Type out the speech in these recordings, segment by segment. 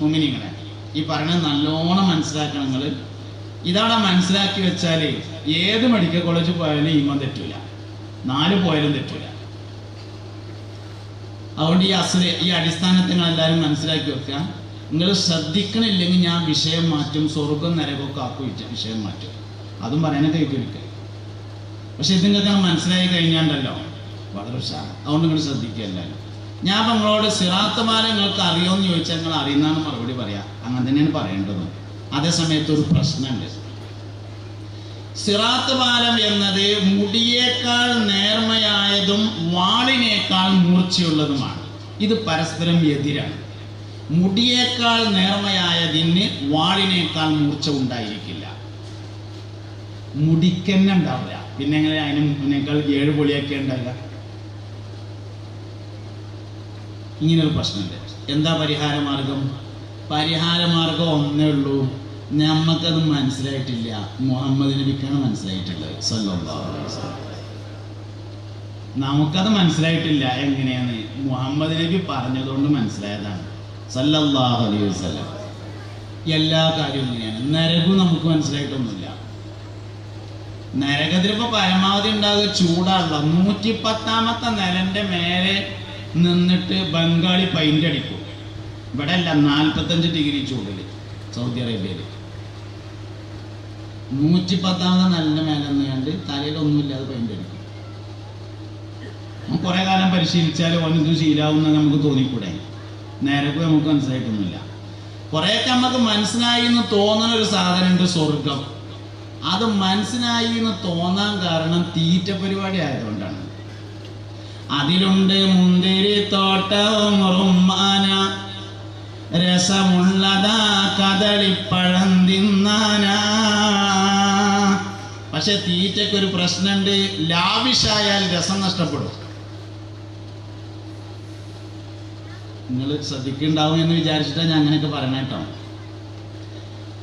മുമിനിങ്ങളെ ഈ പറയുന്നത് നല്ലോണം മനസ്സിലാക്കണം നിങ്ങൾ ഇതാണ് മനസ്സിലാക്കി വെച്ചാൽ ഏത് മെഡിക്കൽ കോളേജിൽ പോയാലും ഈമൻ തെറ്റൂല. നാല് പോയാലും തെറ്റൂല. അതുകൊണ്ട് ഈ അസുര ഈ അടിസ്ഥാനത്തെ നിങ്ങൾ എല്ലാവരും മനസ്സിലാക്കി വെക്കുക. നിങ്ങൾ ശ്രദ്ധിക്കണില്ലെങ്കിൽ ഞാൻ വിഷയം മാറ്റും സ്വർഗം നരകമൊക്കെ ആക്കും വിഷയം മാറ്റും. അതും പറയാനൊക്കെ കേൾക്കുക പക്ഷെ ഇത് മനസ്സിലായി കഴിഞ്ഞാണ്ടല്ലോ. വളരെ ഉഷാറ്. അതുകൊണ്ട് നിങ്ങൾ ശ്രദ്ധിക്കുക എല്ലാവരും. ഞാൻ ഇപ്പം നിങ്ങളോട് സിറാത്ത് മാല നിങ്ങൾക്ക് അറിയുമെന്ന് ചോദിച്ചാൽ നിങ്ങൾ അറിയുന്നതാണ് മറുപടി പറയാം. അങ്ങനെ തന്നെയാണ് പറയേണ്ടത്. അതേസമയത്ത് ഒരു പ്രശ്നമുണ്ട്. സിറാത്ത് പാലം എന്നത് മുടിയേക്കാൾ നേർമയായതും വാളിനേക്കാൾ മൂർച്ചയുള്ളതുമാണ്. ഇത് പരസ്പരം എതിരാണ്. മുടിയേക്കാൾ നേർമയായതിന് വാളിനേക്കാൾ മൂർച്ച ഉണ്ടായിരിക്കില്ല. മുടിക്കന്നെ ഉണ്ടാവില്ല. പിന്നെ എങ്ങനെ അതിന് മുന്നേക്കാൾ ഏഴ് പൊളിയൊക്കെ ഉണ്ടാവില്ല? ഇങ്ങനൊരു പ്രശ്നമുണ്ട്. എന്താ പരിഹാര മാർഗം? പരിഹാര മാർഗം ഒന്നേ ഉള്ളൂ. നമ്മക്കത് മനസ്സിലായിട്ടില്ല. മുഹമ്മദ് നബിക്കാണ് മനസ്സിലായിട്ടുള്ളത്. നമുക്കത് മനസ്സിലായിട്ടില്ല എങ്ങനെയാണ്? മുഹമ്മദ് നബി പറഞ്ഞതുകൊണ്ട് മനസ്സിലായതാണ്. സല്ലല്ലാഹു അലൈഹി വസല്ലം. എല്ലാ കാര്യവും ഇങ്ങനെയാണ്. നരകവും നമുക്ക് മനസ്സിലായിട്ടൊന്നുമില്ല. നരകത്തിലിപ്പോ പരമാവധി ഉണ്ടാകുക ചൂടാണല്ലോ. നൂറ്റി പത്താമത്തെ നിലന്റെ മേലെ നിന്നിട്ട് ബംഗാളി പൈന്റ് അടിക്കും. ഇവിടെ അല്ല നാൽപ്പത്തഞ്ച് ഡിഗ്രി ചൂടിൽ സൗദി അറേബ്യയിൽ നൂറ്റി പത്താമത് നല്ല മേലെ തലയിൽ തലയിലൊന്നുമില്ലാതെ പെയിന്റ് അടിക്കും. കുറേ കാലം പരിശീലിച്ചാൽ ഓനിത് ശീലാവുന്ന നമുക്ക് തോന്നിക്കൂടെ? നേരക്ക് നമുക്ക് മനസ്സിലായിട്ടൊന്നുമില്ല. കുറേയൊക്കെ നമുക്ക് മനസ്സിലായി എന്ന് തോന്നുന്ന ഒരു സാധനമുണ്ട് സ്വർഗം അത് മനസ്സിലായി എന്ന് തോന്നാൻ കാരണം തീറ്റ പരിപാടി ആയതുകൊണ്ടാണ്. അതിലുണ്ട് മുന്തിരി തോട്ടവും റുമാന രസമുള്ളതാ കദളിപ്പഴം തിന്നാന. പക്ഷെ തീറ്റയ്ക്ക് ഒരു പ്രശ്നമുണ്ട് ലാവിഷായാൽ രസം നഷ്ടപ്പെടും. നിങ്ങൾ ശ്രദ്ധിക്കുന്നുണ്ടാവും എന്ന് വിചാരിച്ചിട്ടാണ് ഞാൻ അങ്ങനെയൊക്കെ പറഞ്ഞേട്ടോ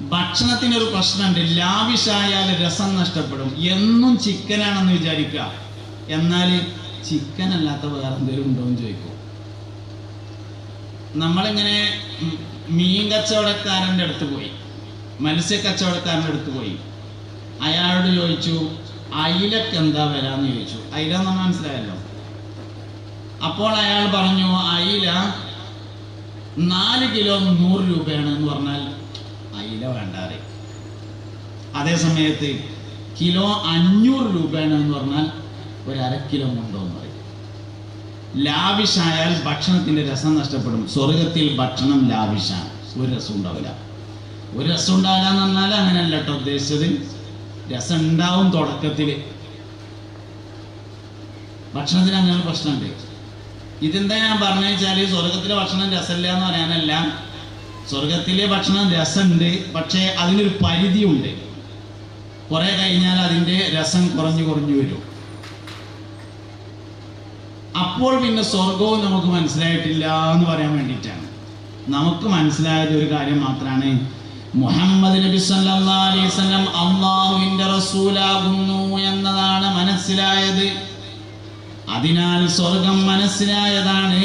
ഭക്ഷണത്തിനൊരു പ്രശ്നമുണ്ട് ലാവിഷായാൽ രസം നഷ്ടപ്പെടും. എന്നും ചിക്കനാണെന്ന് വിചാരിക്കുക. എന്നാൽ ചിക്കൻ അല്ലാത്ത വേറെ എന്തെങ്കിലും ഉണ്ടോ എന്ന് ചോദിക്കും. നമ്മളിങ്ങനെ മീൻ കച്ചവടക്കാരന്റെ അടുത്ത് പോയി. മത്സ്യ കച്ചവടക്കാരന്റെ അടുത്ത് പോയി. അയാളോട് ചോദിച്ചു അയിലക്ക് എന്താ വില? എന്ന് ചോദിച്ചു. അയില നമ്മൾ മനസ്സിലായല്ലോ. അപ്പോൾ അയാൾ പറഞ്ഞു അയില നാല് കിലോ നൂറ് രൂപയാണ് എന്ന് പറഞ്ഞാൽ അയില വേണ്ടാറേ അതേ സമയത്ത് കിലോ അഞ്ഞൂറ് രൂപയാണ് എന്ന് പറഞ്ഞാൽ ഒരു അര കിലോ ഉണ്ടോ എന്ന് പറയും. ലാവിഷായാൽ ഭക്ഷണത്തിന്റെ രസം നഷ്ടപ്പെടും. സ്വർഗത്തിൽ ഭക്ഷണം ലാവിഷാണ്. ഒരു രസം ഉണ്ടാവില്ല. ഒരു രസം ഉണ്ടാവില്ല എന്ന് പറഞ്ഞാൽ അങ്ങനെയല്ല കേട്ടോ ഉദ്ദേശിച്ചത്. രസം ഉണ്ടാവും തുടക്കത്തിൽ ഭക്ഷണത്തിന് അങ്ങനെ പ്രശ്നമുണ്ട്. ഇതെന്താ ഞാൻ പറഞ്ഞു വെച്ചാൽ സ്വർഗത്തിലെ ഭക്ഷണം രസമില്ല എന്ന് പറയാനല്ല. സ്വർഗത്തിലെ ഭക്ഷണം രസമുണ്ട്. പക്ഷേ അതിനൊരു പരിധിയുണ്ട്. കുറെ കഴിഞ്ഞാൽ അതിന്റെ രസം കുറഞ്ഞു കുറഞ്ഞു വരും. അപ്പോൾ പിന്നെ സ്വർഗവും നമുക്ക് മനസ്സിലായിട്ടില്ല എന്ന് പറയാൻ വേണ്ടിയിട്ടാണ്. നമുക്ക് മനസ്സിലായത് ഒരു കാര്യം മാത്രമാണ് മുഹമ്മദ് നബി സല്ലല്ലാഹു അലൈഹി വസല്ലം അള്ളാഹുവിന്റെ റസൂലാകുന്നു എന്നതാണ് മനസ്സിലായത്. അതിനാൽ സ്വർഗം മനസ്സിലായതാണ്.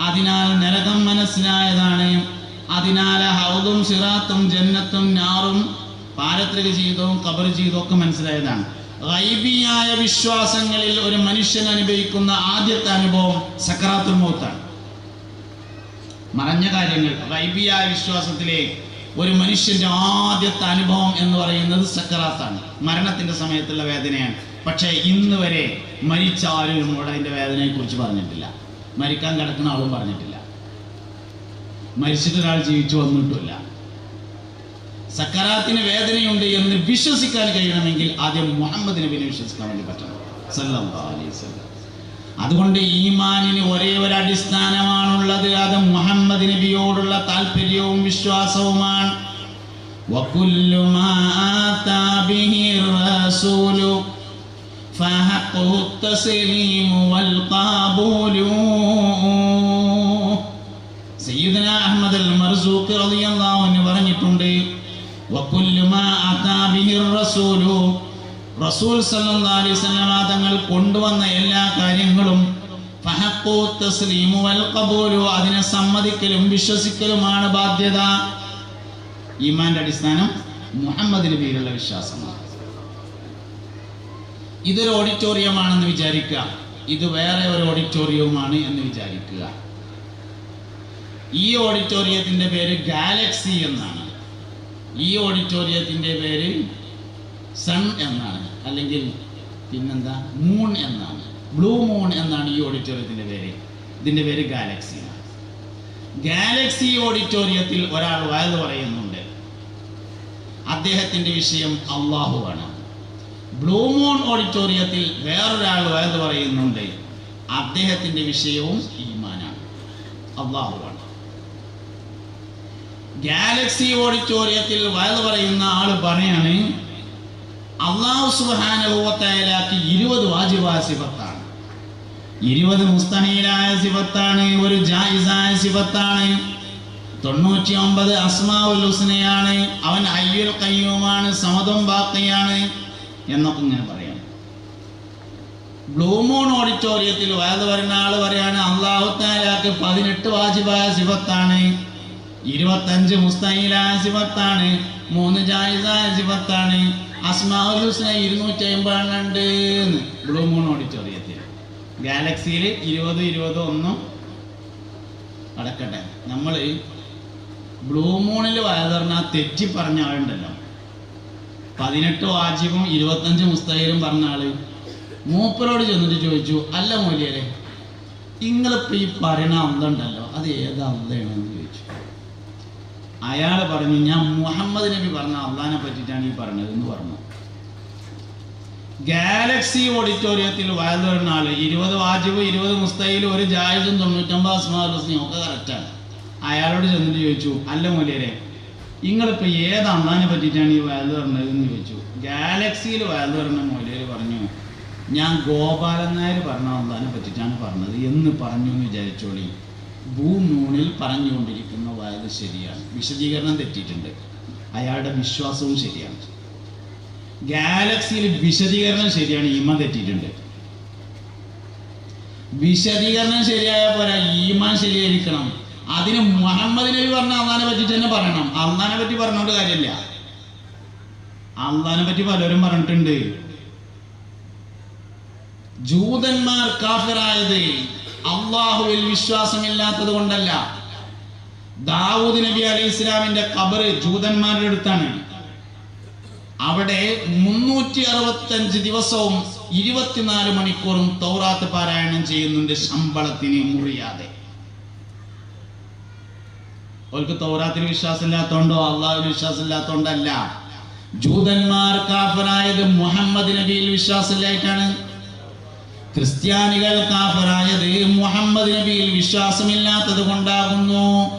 അതിനാൽ നരകം മനസ്സിലായതാണ്. അതിനാൽ ഹൗദും സിറാത്തും ജന്നത്തും നാറും പാരത്രിക ജീവിതവും കബർ ജീവിതവും ഒക്കെ മനസ്സിലായതാണ്. ഗൈബിയായ വിശ്വാസങ്ങളിൽ ഒരു മനുഷ്യൻ അനുഭവിക്കുന്ന ആദ്യത്തെ അനുഭവം സക്രാത്തുൽ മൗത്താണ്. മറഞ്ഞ കാര്യങ്ങൾ. റൈബിയായ വിശ്വാസത്തിലെ ഒരു മനുഷ്യന്റെ ആദ്യത്തെ അനുഭവം എന്ന് പറയുന്നത് സക്കറാത്താണ്. മരണത്തിന്റെ സമയത്തുള്ള വേദനയാണ്. പക്ഷേ ഇന്ന് വരെ മരിച്ച ആരും നമ്മോട് അതിന്റെ വേദനയെ കുറിച്ച് പറഞ്ഞിട്ടില്ല. മരിക്കാൻ കിടക്കുന്ന ആളും പറഞ്ഞിട്ടില്ല. മരിച്ചിട്ട് ഒരാൾ ജീവിച്ചു വന്നിട്ടില്ല സക്കറാത്തിന് വേദനയുണ്ട് എന്ന് വിശ്വസിക്കാൻ കഴിയണമെങ്കിൽ ആദ്യം മുഹമ്മദ് നബിനെ വിശ്വസിക്കാൻ വേണ്ടി പറ്റണം. അതുകൊണ്ട് ഈമാനിന് ഒരേ ഒരു അടിസ്ഥാനമാണുള്ളത്. അത് മുഹമ്മദ് നബിയോടുള്ള താല്പര്യവും വിശ്വാസവുമാണ്. സയ്യിദന അഹമ്മദ് അൽ റസൂൽ അലൈഹി തങ്ങൾ കൊണ്ടുവന്ന എല്ലാ കാര്യങ്ങളും അതിനെ സമ്മതിക്കലും വിശ്വസിക്കലുമാണ് ബാധ്യത. ഈമാന്റെ അടിസ്ഥാനം മുഹമ്മദ് നബിയിലുള്ള വിശ്വാസമാണ്. ഇതൊരു ഓഡിറ്റോറിയമാണെന്ന് വിചാരിക്കുക. ഇത് വേറെ ഒരു ഓഡിറ്റോറിയവുമാണ് എന്ന് വിചാരിക്കുക. ഈ ഓഡിറ്റോറിയത്തിന്റെ പേര് ഗാലക്സി എന്നാണ്. ഈ ഓഡിറ്റോറിയത്തിന്റെ പേര് സൺ എന്നാണ് അല്ലെങ്കിൽ പിന്നെന്താ മൂൺ എന്നാണ് ബ്ലൂ മൂൺ എന്നാണ് ഈ ഓഡിറ്റോറിയത്തിന്റെ പേര്. ഇതിന്റെ പേര് ഗാലക്സി ഗാലക്സി ഓഡിറ്റോറിയത്തിൽ ഒരാൾ വയത് പറയുന്നുണ്ട്. അദ്ദേഹത്തിന്റെ വിഷയം അള്ളാഹുവാണ് ബ്ലൂ മൂൺ ഓഡിറ്റോറിയത്തിൽ വേറൊരാൾ വയത് പറയുന്നുണ്ട്. അദ്ദേഹത്തിന്റെ വിഷയവും ഈമാനാണ്. അള്ളാഹുവാണ് ഗാലക്സി ഓഡിറ്റോറിയത്തിൽ വയത് പറയുന്ന ആൾ പറയാണ് അള്ളാഹു സുബാനുഭവത്തായാലാക്കി ഇരുപത് വാജിബായ സിഫത്താണ്. ഇരുപത് മുസ്തനീലായ സിഫത്താണ് ഒരു ജായിസായ സിഫത്താണ്. തൊണ്ണൂറ്റി ഒമ്പത് അസ്മാവുൽ ഹുസ്നയാണ് അവൻ അയ്യുൽ കയ്യൂമാണ് സമതും ബാക്കയാണ് എന്നൊക്കെ ഇങ്ങനെ പറയാം ബ്ലൂമൂൺ ഓഡിറ്റോറിയത്തിൽ വയത് വരുന്ന ആൾ പറയാണ് അള്ളാഹുത്താലാക്ക് പതിനെട്ട് വാജിബായ സിഫത്താണ്. ഇരുപത്തഞ്ച് മുസ്തഹീലായ സിഫത്താണ് മൂന്ന് ജായിസായ സിഫത്താണ്. അസ്മാഉൽ ഹുസ്ന ഇരുന്നൂറ്റി അമ്പതെണ്ണുണ്ട് ബ്ലൂ മൂൺ ഓഡിറ്റോറിയത്തിൽ. ഗാലക്സിയിൽ ഇരുപത് ഇരുപത് ഒന്നും അടക്കട്ടെ. നമ്മൾ ബ്ലൂ മൂണിൽ വയതറിന തെറ്റി പറഞ്ഞ ആളുണ്ടല്ലോ. പതിനെട്ട് വാജിബും ഇരുപത്തഞ്ച് മുസ്തഹീലും പറഞ്ഞ ആൾ. മൂപ്പരോട് ചെന്നിട്ട് ചോദിച്ചു അല്ല മൂല്യരെ നിങ്ങളിപ്പോൾ ഈ പറയണ അന്തണ്ടല്ലോ അത് ഏത് അന്തയാണെന്ന് ചോദിച്ചു. അയാൾ പറഞ്ഞു ഞാൻ മുഹമ്മദ് നബി പറഞ്ഞ അള്ളഹാനെ പറ്റിയിട്ടാണ് ഈ പറഞ്ഞത് എന്ന് പറഞ്ഞു. ഗാലക്സി ഓഡിറ്റോറിയത്തിൽ വയത് വരുന്ന ആൾ ഇരുപത് വാജിബ് ഇരുപത് മുസ്തയിൽ ഒരു ജായസും തൊണ്ണൂറ്റൊമ്പത് അസ്മാലുസ്ലിയും ഒക്കെ കറക്റ്റാണ് അയാളോട് ചെന്നിട്ട് ചോദിച്ചു അല്ല മൂല്യരെ നിങ്ങളിപ്പോൾ ഏത് അള്ളഹാനെ പറ്റിയിട്ടാണ് ഈ വയത് പറഞ്ഞത് എന്ന് ചോദിച്ചു. ഗാലക്സിയിൽ വയത് പറഞ്ഞ മൂല്യര് പറഞ്ഞു ഞാൻ ഗോപാലൻ നായർ പറഞ്ഞ അള്ളഹാനെ പറ്റിയിട്ടാണ് പറഞ്ഞത് എന്ന് പറഞ്ഞു എന്ന് വിചാരിച്ചോളി. ഭൂമൂണിൽ പറഞ്ഞുകൊണ്ടിരിക്കുന്ന വയത് ശരിയാണ്. വിശദീകരണം തെറ്റിയിട്ടുണ്ട്. അയാളുടെ വിശ്വാസവും ശരിയാണ്. ഗാലക്സിയിൽ വിശദീകരണം ശരിയാണ്. ഈമാൻ തെറ്റിയിട്ടുണ്ട്. വിശദീകരണം ശരിയായ പോരാ. ഈമാൻ ശരിയായിരിക്കണം. അതിന് മുഹമ്മദ് നബി പറഞ്ഞ അള്ളഹാനെ പറ്റിയിട്ട് തന്നെ പറയണം. അള്ളഹാനെ പറ്റി പറഞ്ഞോണ്ട് കാര്യമില്ല. അള്ളഹാനെ പറ്റി പലരും പറഞ്ഞിട്ടുണ്ട്. ജൂതന്മാർ കാഫിറായത് അള്ളാഹുവിൽ വിശ്വാസമില്ലാത്തത് കൊണ്ടല്ല. ദാവൂദ് നബി അലി ഇസ്ലാമിന്റെ കബറ് ജൂതന്മാരുടെ അടുത്താണ്. അവിടെ മുന്നൂറ്റി അറുപത്തഞ്ച് ദിവസവും ഇരുപത്തിനാല് മണിക്കൂറും തൗറാത്ത് പാരായണം ചെയ്യുന്നുണ്ട് ശമ്പളത്തിന് മുറിയാതെ. അവർക്ക് തൗറാത്തിന് വിശ്വാസമില്ലാത്തോണ്ടോ അള്ളാഹുവിന് വിശ്വാസമില്ലാത്തോണ്ടല്ല. ജൂതന്മാർ കാഫനായത് മുഹമ്മദ് നബിയിൽ വിശ്വാസമില്ലായിട്ടാണ്. ക്രിസ്ത്യാനികൾ കാഫറായത് മുഹമ്മദ് നബിയിൽ വിശ്വാസമില്ലാത്തത് കൊണ്ടാകുന്നു.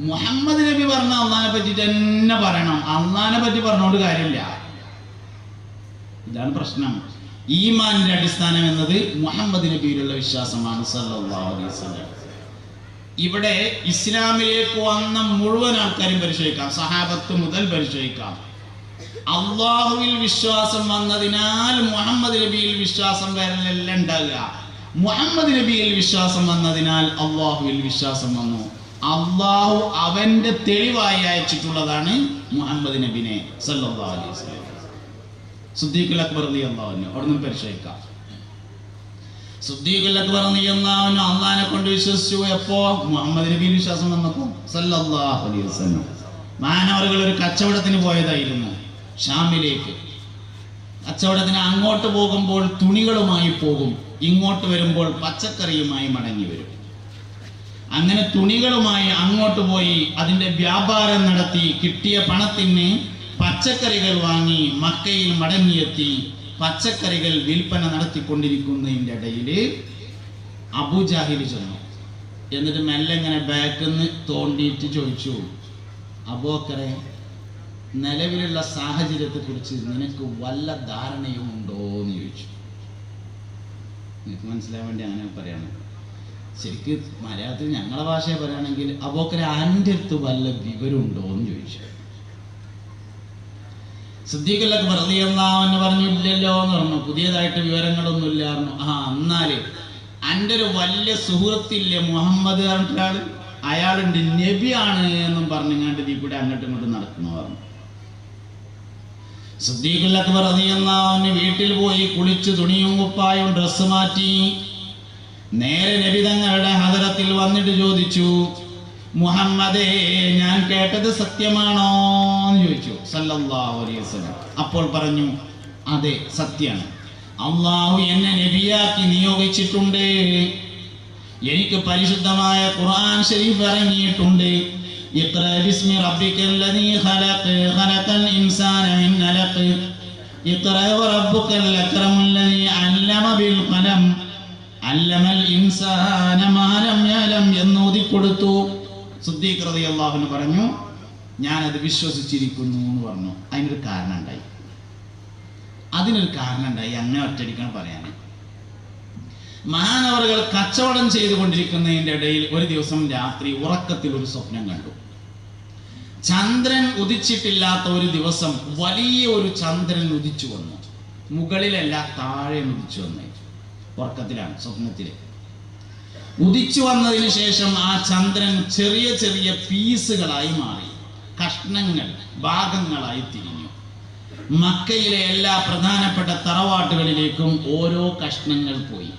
മുഹമ്മദ് നബി പറഞ്ഞ അള്ളഹാനെ പറ്റിട്ട് തന്നെ പറയണം. അള്ളഹാനെ പറ്റി പറഞ്ഞോണ്ട് കാര്യമില്ല. ഇതാണ് പ്രശ്നം. ഈമാന്റെ അടിസ്ഥാനം എന്നത് മുഹമ്മദ് നബിയിലുള്ള വിശ്വാസമാണ് ഇവിടെ ഇസ്ലാമിലേക്ക് വന്ന മുഴുവൻ ആൾക്കാരും പരിശോധിക്കാം. സഹാബത്ത് മുതൽ പരിശോധിക്കാം. അള്ളാഹുവിൽ വിശ്വാസം വന്നതിനാൽ മുഹമ്മദ് നബിയിൽ വിശ്വാസം വരലല്ല ഉണ്ടാകുക മുഹമ്മദ് നബിയിൽ വിശ്വാസം വന്നതിനാൽ അള്ളാഹുവിൽ വിശ്വാസം വന്നു. അള്ളാഹു അവന്റെ തെളിവായി അയച്ചിട്ടുള്ളതാണ് മുഹമ്മദ് നബിനെ സല്ലല്ലാഹു അലൈഹി വസല്ലം. സുദ്ദീഖുൽ അക്ബർ റളിയല്ലാഹു അൻഹു. അവിടുന്ന് പരിശോധിക്കാം. സുദ്ദീഖുൽ അക്ബർ റളിയല്ലാഹു അൻഹു അള്ളാഹിനെ കൊണ്ട് വിശ്വസിച്ചു എപ്പോ മുഹമ്മദ് നബിയിൽ വിശ്വാസം വന്നപ്പോ സല്ലല്ലാഹു അലൈഹി വസല്ലം. മാനവറുകൾ ഒരു കച്ചവടത്തിന് പോയതായിരുന്നു. ഷാമിലേക്ക്. കച്ചവടത്തിന് അങ്ങോട്ട് പോകുമ്പോൾ തുണികളുമായി പോകും ഇങ്ങോട്ട് വരുമ്പോൾ പച്ചക്കറിയുമായി മടങ്ങി വരും. അങ്ങനെ തുണികളുമായി അങ്ങോട്ട് പോയി അതിന്റെ വ്യാപാരം നടത്തി കിട്ടിയ പണത്തിന് പച്ചക്കറികൾ വാങ്ങി മക്കയിൽ മടങ്ങിയെത്തി പച്ചക്കറികൾ വിൽപ്പന നടത്തിക്കൊണ്ടിരിക്കുന്നതിന്റെ ഇടയിൽ അബുജാഹിൽ ചെന്നു. എന്നിട്ട് മെല്ലെ ഇങ്ങനെ ബാക്കിൽ നിന്ന് തോണ്ടിയിട്ട് ചോദിച്ചു അബോക്കറെ നിലവിലുള്ള സാഹചര്യത്തെക്കുറിച്ച് നിനക്ക് വല്ല ധാരണയും ഉണ്ടോ എന്ന് ചോദിച്ചു. നിനക്ക് മനസ്സിലാൻ വേണ്ടി അങ്ങനെ പറയാണ്. ശരിക്ക് മലയാളത്തിൽ ഞങ്ങളുടെ ഭാഷയെ പറയുകയാണെങ്കിൽ അപ്പോക്കര ആന്റെ അടുത്ത് വല്ല വിവരം ഉണ്ടോ എന്ന് ചോദിച്ചു. സിദ്ദീഖിലൊക്കെ പറഞ്ഞിയെന്ന് പറഞ്ഞു ഇല്ലല്ലോ എന്ന് പറഞ്ഞു. പുതിയതായിട്ട് വിവരങ്ങളൊന്നും ഇല്ലായിരുന്നു ആ എന്നാൽ എന്റെ ഒരു വലിയ സുഹൃത്തില്ലേ മുഹമ്മദ് പറഞ്ഞിട്ടാൾ അയാളുണ്ട് നബിയാണ് എന്നും പറഞ്ഞുങ്ങാണ്ട് ഇതിൽ കൂടെ അങ്ങോട്ടും ഇങ്ങോട്ടും നടക്കുന്നു പറഞ്ഞു. അക്ബർ വീട്ടിൽ പോയി കുളിച്ച് തുണിയും കുപ്പായും ഡ്രസ്സ് മാറ്റി? നേരെ നബി തങ്ങളുടെ ഹദരത്തിൽ വന്നിട്ട് ചോദിച്ചു മുഹമ്മദേ ഞാൻ കേട്ടത് സത്യമാണോ? എന്ന് ചോദിച്ചു സല്ലല്ലാഹു അലൈഹി വസല്ലം. അപ്പോൾ പറഞ്ഞു അതെ സത്യമാണ്. അള്ളാഹു എന്നെ നബിയാക്കി നിയോഗിച്ചിട്ടുണ്ട്. എനിക്ക് പരിശുദ്ധമായ ഖുർആൻ ഷരീഫ് ഇറങ്ങിയിട്ടുണ്ട്. ഇഖ്റ ബിസ്മി റബ്ബിക്കല്ലദീ خلق ഖലഖൽ ഇൻസാന മിൻ അലഖ് ഇഖ്റ വറബ്ബുക്കൽ അക്രമുല്ലദീ അല്ലമ ബിൽ ഖലം അല്ലമൽ ഇൻസാന മാ ലം യഅലം എന്ന് ഓതിക്കൊടുത്തു സിദ്ദീഖ് റളിയല്ലാഹു പറഞ്ഞു ഞാനത് വിശ്വസിച്ചിരിക്കുന്നു എന്ന് പറഞ്ഞു. അതിനൊരു കാരണം ഉണ്ടായി അതിനൊരു കാരണം ഉണ്ടായി അങ്ങനെ ഒറ്റടിക്കണം പറയാൻ മഹാനവറുകൾ കച്ചവടം ചെയ്തുകൊണ്ടിരിക്കുന്നതിന്റെ ഇടയിൽ ഒരു ദിവസം രാത്രി ഉറക്കത്തിൽ ഒരു സ്വപ്നം കണ്ടു. ചന്ദ്രൻ ഉദിച്ചിട്ടില്ലാത്ത ഒരു ദിവസം വലിയ ഒരു ചന്ദ്രൻ ഉദിച്ചു വന്നു. മുകളിലല്ല താഴെ ഉദിച്ചു വന്നു. ഉറക്കത്തിലാണ് സ്വപ്നത്തിൽ ഉദിച്ചു വന്നതിന് ശേഷം ആ ചന്ദ്രൻ ചെറിയ ചെറിയ പീസുകളായി മാറി. കഷ്ണങ്ങൾ ഭാഗങ്ങളായി തിരിഞ്ഞു. മക്കയിലെ എല്ലാ പ്രധാനപ്പെട്ട തറവാട്ടുകളിലേക്കും ഓരോ കഷ്ണങ്ങൾ പോയി.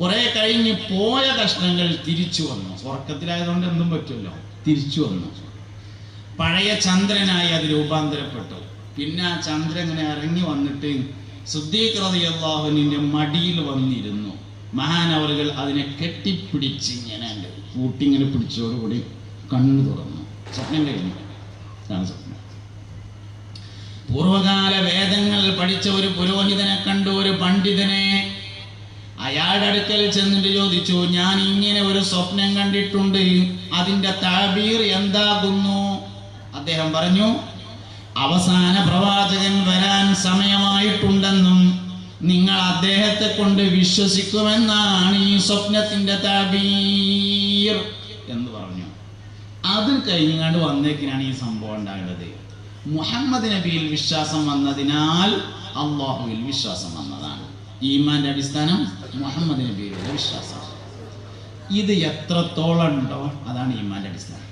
കുറെ കഴിഞ്ഞ് പോയ കഷ്ണങ്ങൾ തിരിച്ചു വന്നു. ഉറക്കത്തിലായതുകൊണ്ട് എന്തും പറ്റുമല്ലോ. തിരിച്ചു വന്നു. പഴയ ചന്ദ്രനായി അത് രൂപാന്തരപ്പെട്ടു. പിന്നെ ആ ചന്ദ്രൻ ഇങ്ങനെ ഇറങ്ങി വന്നിട്ട് സുദ്ദീഖ്റതിയല്ലാഹുവിന്റെ മടിയിൽ വന്നിരുന്നു. മഹാനവറുകൾ അതിനെ കെട്ടിപ്പിടിച്ച് ഇങ്ങനെ കൂട്ടിങ്ങനെ പിടിച്ചതോടുകൂടി കണ്ണു തുറന്നു. സ്വപ്നം കഴിഞ്ഞു. സ്വപ്നം. പൂർവകാല വേദങ്ങൾ പഠിച്ച ഒരു പുരോഹിതനെ കണ്ടു. ഒരു പണ്ഡിതനെ അയാളുടെ അടുക്കൽ ചെന്നിട്ട് ചോദിച്ചു ഞാൻ ഇങ്ങനെ ഒരു സ്വപ്നം കണ്ടിട്ടുണ്ട്. അതിന്റെ താബീർ എന്താകുന്നു? അദ്ദേഹം പറഞ്ഞു അവസാന പ്രവാചകൻ വരാൻ സമയമായിട്ടുണ്ടെന്നും നിങ്ങൾ അദ്ദേഹത്തെ കൊണ്ട് വിശ്വസിക്കുമെന്നാണ് ഈ സ്വപ്നത്തിന്റെ താബീർ. എന്ന് പറഞ്ഞു. അത് കഴിഞ്ഞാണ്ട് വന്നേക്കിനാണ് ഈ സംഭവം ഉണ്ടാകുന്നത് മുഹമ്മദ് നബിയിൽ വിശ്വാസം വന്നതിനാൽ അള്ളാഹുവിൽ വിശ്വാസം വന്നതാണ്. ഈമാന്റെ അടിസ്ഥാനം മുഹമ്മദ് നബിയിലുള്ള വിശ്വാസം. ഇത് എത്രത്തോളം ഉണ്ടോ അതാണ് ഈമാന്റെ അടിസ്ഥാനം.